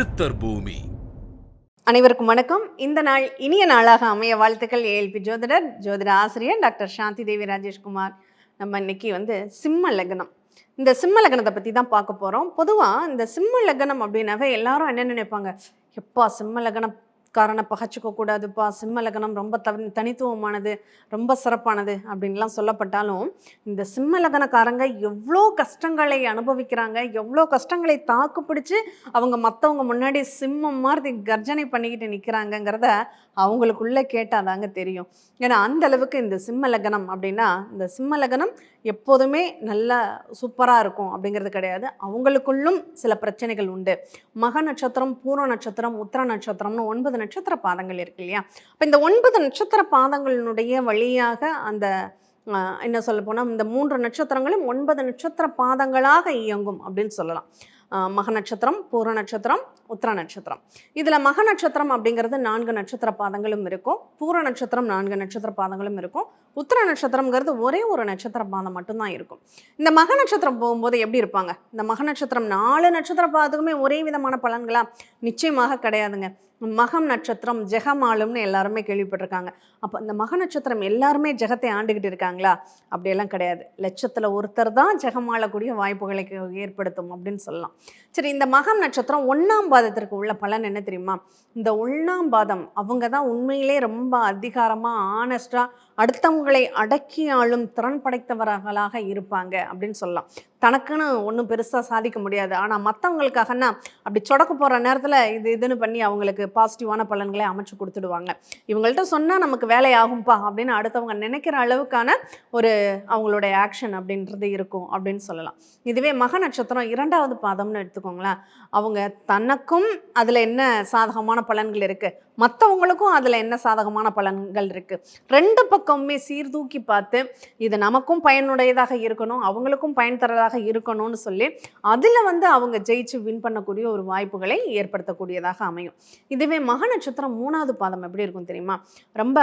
சித்தர் பூமி. அனைவருக்கும் வணக்கம். இந்த நாள் இனிய நாளாக அமைய வாழ்த்துக்கள். ஏஎல்பி ஜோதிடர் ஜோதிட ஆசிரியர் டாக்டர் சாந்தி தேவி ராஜேஷ்குமார். நம்ம இன்னைக்கு வந்து சிம்ம லக்னம். இந்த சிம்ம லக்னத்தை பற்றி தான் பார்க்க போகிறோம் பொதுவாக இந்த சிம்ம லக்னம் அப்படின்னாவே எல்லாரும் என்ன நினைப்பாங்க? எப்பா சிம்ம லக்னம் காரனை பகச்சிக்க கூடாதுப்பா. சிம்ம லக்னம் ரொம்ப தனி தனித்துவமானது ரொம்ப சிறப்பானது அப்படின்லாம் சொல்லப்பட்டாலும் இந்த சிம்ம லக்னக்காரங்க எவ்வளோ கஷ்டங்களை அனுபவிக்கிறாங்க எவ்வளோ கஷ்டங்களை தாக்கு பிடிச்சு அவங்க மற்றவங்க முன்னாடி சிம்மம் மாதிரி கர்ஜனை பண்ணிக்கிட்டு நிற்கிறாங்கங்கிறத அவங்களுக்குள்ளே கேட்டால் தாங்க தெரியும். ஏன்னா அந்த அளவுக்கு இந்த சிம்ம லக்னம் அப்படின்னா இந்த சிம்ம லக்னம் எப்போதுமே நல்ல சூப்பராக இருக்கும் அப்படிங்கிறது கிடையாது. அவங்களுக்குள்ளும் சில பிரச்சனைகள் உண்டு. மக நட்சத்திரம் பூர்ண நட்சத்திரம் உத்திர நட்சத்திரம்னு ஒன்பது நட்சத்திர பாதங்கள் இருக்கு இல்லையா? அப்போ இந்த ஒன்பது நட்சத்திர பாதங்களினுடைய வழியாக அந்த என்ன சொல்ல போனால் இந்த மூன்று நட்சத்திரங்களும் ஒன்பது நட்சத்திர பாதங்களாக இயங்கும் அப்படின்னு சொல்லலாம். மக நட்சத்திரம் பூர நட்சத்திரம் உத்திர நட்சத்திரம். இதில் மக நட்சத்திரம் அப்படிங்கிறது நான்கு நட்சத்திர பாதங்களும் இருக்கும். பூர நட்சத்திரம் நான்கு நட்சத்திர பாதங்களும் இருக்கும். உத்திர நட்சத்திரம்ங்கிறது ஒரே ஒரு நட்சத்திர பாதம் மட்டும்தான் இருக்கும். இந்த மக நட்சத்திரம் போகும்போது எப்படி இருப்பாங்க? இந்த மக நட்சத்திரம் நாலு நட்சத்திர பாதத்துக்குமே ஒரே விதமான பலன்களா? நிச்சயமாக கிடையாதுங்க. மகம் நட்சத்திரம் ஜெகமாலும்னு எல்லாருமே கேள்விப்பட்டிருக்காங்க. அப்போ இந்த மக நட்சத்திரம் எல்லாருமே ஜெகத்தை ஆண்டுகிட்டு இருக்காங்களா? அப்படியெல்லாம் கிடையாது. லட்சத்தில் ஒருத்தர் தான் ஜெகமாளக்கூடிய வாய்ப்புகளை ஏற்படுத்தும் அப்படின்னு சொல்லலாம். சரி இந்த மகம் நட்சத்திரம் ஒன்றாம் பாதத்திற்கு உள்ள பலன் என்ன தெரியுமா? இந்த ஒன்றாம் பாதம் அவங்க தான் உண்மையிலே ரொம்ப அதிகாரமாக ஆனஸ்டாக அடுத்தவங்களை அடக்கி ஆளும் திறன் படைத்தவர்களாக இருப்பாங்க அப்படின்னு சொல்லலாம். தனக்குன்னு ஒன்றும் பெருசாக சாதிக்க முடியாது. ஆனால் மற்றவங்களுக்காகன்னா அப்படி சொடக்க போகிற நேரத்தில் இது இதுன்னு பண்ணி அவங்களுக்கு பாசிட்டிவான பலன்களை அமைச்சு கொடுத்துடுவாங்க. இவங்கள்ட்ட சொன்னால் நமக்கு வேலை ஆகும்பா அப்படின்னு அடுத்தவங்க நினைக்கிற அளவுக்கான ஒரு அவங்களுடைய ஆக்ஷன் அப்படின்றது இருக்கும் அப்படின்னு சொல்லலாம். இதுவே மக நட்சத்திரம் இரண்டாவது பாதம்னு எடுத்துக்கோங்களேன். அவங்க தனக்கும் அதில் என்ன சாதகமான பலன்கள் இருக்குது மற்றவங்களுக்கும் அதில் என்ன சாதகமான பலன்கள் இருக்குது ரெண்டு பக்கமுமே சீர்தூக்கி பார்த்து இது நமக்கும் பயனுடையதாக இருக்கணும் அவங்களுக்கும் பயன் தரதாக இருக்கணும்னு சொல்லி அதில் வந்து அவங்க ஜெயிச்சு வின் பண்ணக்கூடிய ஒரு வாய்ப்புகளை ஏற்படுத்தக்கூடியதாக அமையும். இதுவே மக நட்சத்திரம் மூணாவது பாதம் எப்படி இருக்கும் தெரியுமா? ரொம்ப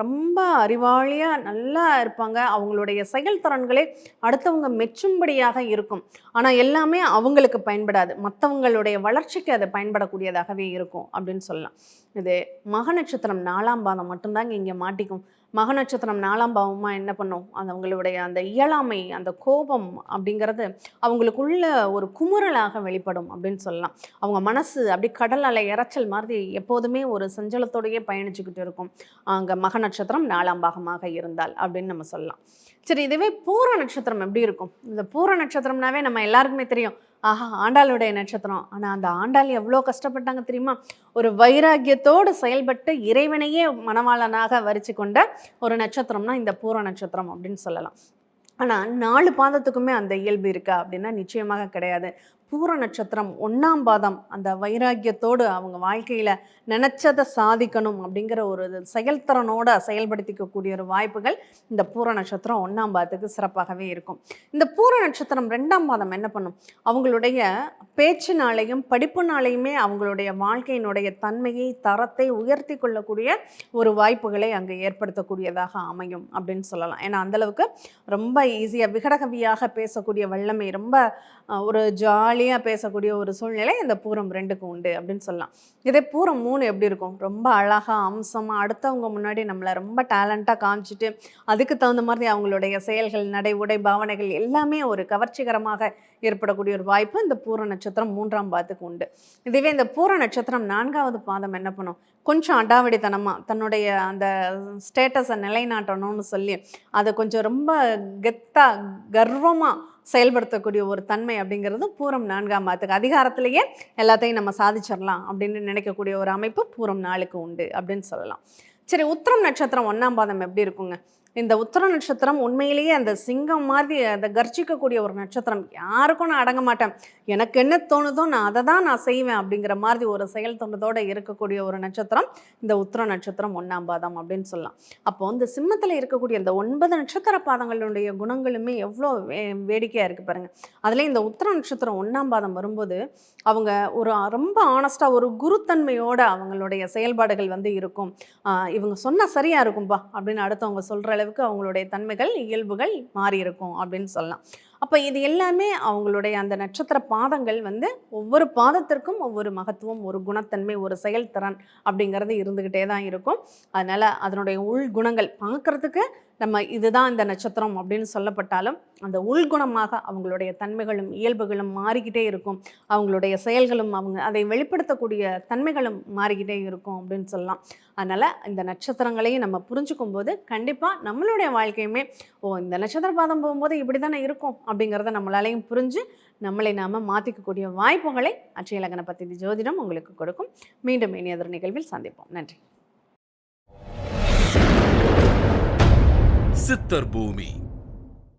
ரொம்ப அறிவாளியாக நல்லா இருப்பாங்க. அவங்களுடைய செயல்திறன்களே அடுத்தவங்க மெச்சும்படியாக இருக்கும். ஆனால் எல்லாமே அவங்களுக்கு பயன்படாது. மற்றவங்களுடைய வளர்ச்சிக்கு அது பயன்படக்கூடியதாகவே இருக்கும் அப்படின்னு சொல்லலாம். இது மக நட்சத்திரம் நாலாம் பாதம் மட்டும்தாங்க இங்கே மாட்டிக்கும். மக நட்சத்திரம் நாலாம் பாவமாக என்ன பண்ணும்? அந்த அவங்களுடைய அந்த இயலாமை அந்த கோபம் அப்படிங்கிறது அவங்களுக்குள்ள ஒரு குமுறலாக வெளிப்படும் அப்படின்னு சொல்லலாம். அவங்க மனசு அப்படி கடல் அலை இறைச்சல் மாதிரி எப்போதுமே ஒரு சஞ்சலத்தோடையே பயணிச்சுக்கிட்டு இருக்கும். அங்கே மக நட்சத்திரம் நாலாம் பாகமாக இருந்தால் அப்படின்னு நம்ம சொல்லலாம். சரி இதுவே பூர நட்சத்திரம் எப்படி இருக்கும்? இந்த பூர நட்சத்திரம்னாவே நம்ம எல்லாருக்குமே தெரியும். ஆஹா ஆண்டாளுடைய நட்சத்திரம். ஆனால் அந்த ஆண்டாள் எவ்வளோ கஷ்டப்பட்டாங்க தெரியுமா? ஒரு வைராக்கியத்தோடு செயல்பட்டு இறைவனையே மணவாளனாக வரிச்சு கொண்ட ஒரு நட்சத்திரம்னா இந்த பூர நட்சத்திரம் அப்படின்னு சொல்லலாம். ஆனால் நாலு பாதத்துக்குமே அந்த இயல்பு இருக்கா அப்படின்னா நிச்சயமாக கிடையாது. பூர நட்சத்திரம் ஒன்றாம் பாதம். அந்த வைராக்கியத்தோடு அவங்க வாழ்க்கையில் நினச்சதை சாதிக்கணும் அப்படிங்கிற ஒரு செயல்திறனோட செயல்படுத்திக்கக்கூடிய ஒரு வாய்ப்புகள் இந்த பூர நட்சத்திரம் ஒன்றாம் பாதத்துக்கு சிறப்பாகவே இருக்கும். இந்த பூர நட்சத்திரம் ரெண்டாம் பாதம் என்ன பண்ணும்? அவங்களுடைய பேச்சினாலையும் படிப்புனாலையுமே அவங்களுடைய வாழ்க்கையினுடைய தன்மையை தரத்தை உயர்த்தி கொள்ளக்கூடிய ஒரு வாய்ப்புகளை அங்கே ஏற்படுத்தக்கூடியதாக அமையும் அப்படின்னு சொல்லலாம். ஏன்னா அந்தளவுக்கு ரொம்ப ஈஸியாக விகடகவியாக பேசக்கூடிய வல்லமை ரொம்ப ஒரு ஜாலி ஜாலியாக பேசக்கூடிய ஒரு சூழ்நிலை இந்த பூரம் ரெண்டுக்கு உண்டு அப்படின்னு சொல்லலாம். இதே பூரம் மூணு எப்படி இருக்கும்? ரொம்ப அழகாக அம்சமாக அடுத்தவங்க முன்னாடி நம்மளை ரொம்ப டேலண்ட்டாக காமிச்சிட்டு அதுக்கு தகுந்த மாதிரி அவங்களுடைய செயல்கள் நடை உடை பாவனைகள் எல்லாமே ஒரு கவர்ச்சிகரமாக ஏற்படக்கூடிய ஒரு வாய்ப்பு இந்த பூர நட்சத்திரம் மூன்றாம் பாதத்துக்கு உண்டு. இதுவே இந்த பூர நட்சத்திரம் நான்காவது பாதம் என்ன பண்ணும்? கொஞ்சம் அடாவடித்தனமாக தன்னுடைய அந்த ஸ்டேட்டஸை நிலைநாட்டணும்னு சொல்லி அதை கொஞ்சம் ரொம்ப கெத்தாக கர்வமாக செயல்படுத்தக்கூடிய ஒரு தன்மை அப்படிங்கிறது பூரம் நான்காம் பாதத்துக்கு அதிகாரத்திலேயே எல்லாத்தையும் நம்ம சாதிச்சிடலாம் அப்படின்னு நினைக்கக்கூடிய ஒரு அமைப்பு பூரம் நாளுக்கு உண்டு அப்படின்னு சொல்லலாம். சரி உத்திரம் நட்சத்திரம் ஒன்றாம் பாதம் எப்படி இருக்குங்க? இந்த உத்திர நட்சத்திரம் உண்மையிலேயே அந்த சிங்கம் மாதிரி அந்த கர்ஜிக்கக்கூடிய ஒரு நட்சத்திரம். யாருக்கும் நான் அடங்க மாட்டேன். எனக்கு என்ன தோணுதோ நான் அதை தான் நான் செய்வேன் அப்படிங்கிற மாதிரி ஒரு செயல் தோணுதோடு இருக்கக்கூடிய ஒரு நட்சத்திரம் இந்த உத்திர நட்சத்திரம் ஒன்றாம் பாதம் அப்படின்னு சொல்லலாம். அப்போ இந்த சிம்மத்தில் இருக்கக்கூடிய இந்த ஒன்பது நட்சத்திர பாதங்களுடைய குணங்களுமே எவ்வளோ வே வேடிக்கையாக இருக்குது பாருங்கள் அதுலேயும் இந்த உத்திர நட்சத்திரம் ஒன்றாம் பாதம் வரும்போது அவங்க ஒரு ரொம்ப ஆனஸ்ட்டாக ஒரு குருத்தன்மையோடு அவங்களுடைய செயல்பாடுகள் வந்து இருக்கும். இவங்க சொன்னால் சரியாக இருக்கும்பா அப்படின்னு அடுத்தவங்க சொல்கிற அளவுக்கு அவங்களுடைய தன்மைகள் இயல்புகள் மாறி இருக்கும் அப்படின்னு சொல்லலாம். அப்போ இது எல்லாமே அவங்களுடைய அந்த நட்சத்திர பாதங்கள் வந்து ஒவ்வொரு பாதத்திற்கும் ஒவ்வொரு மகத்துவம் ஒரு குணத்தன்மை ஒரு செயல்திறன் அப்படிங்கிறது இருந்துக்கிட்டே தான் இருக்கும். அதனால் அதனுடைய உள் குணங்கள் பார்க்குறதுக்கு நம்ம இதுதான் இந்த நட்சத்திரம் அப்படின்னு சொல்லப்பட்டாலும் அந்த உள்குணமாக அவங்களுடைய தன்மைகளும் இயல்புகளும் மாறிக்கிட்டே இருக்கும். அவங்களுடைய செயல்களும் அவங்க அதை வெளிப்படுத்தக்கூடிய தன்மைகளும் மாறிக்கிட்டே இருக்கும் அப்படின்னு சொல்லலாம். அதனால் இந்த நட்சத்திரங்களையும் நம்ம புரிஞ்சுக்கும் போது கண்டிப்பாக நம்மளுடைய வாழ்க்கையுமே ஓ இந்த நட்சத்திர பாதம் போகும்போது இப்படி தானே இருக்கும் அப்படிங்கிறத நம்மளாலையும் புரிஞ்சு நம்மளை நாம் மாற்றிக்கக்கூடிய வாய்ப்புகளை அட்சய லக்ன பத்தி ஜோதிடம் உங்களுக்கு கொடுக்கும். மீண்டும் இனியதொரு நிகழ்வில் சந்திப்போம். நன்றி. சித்தர் பூமி.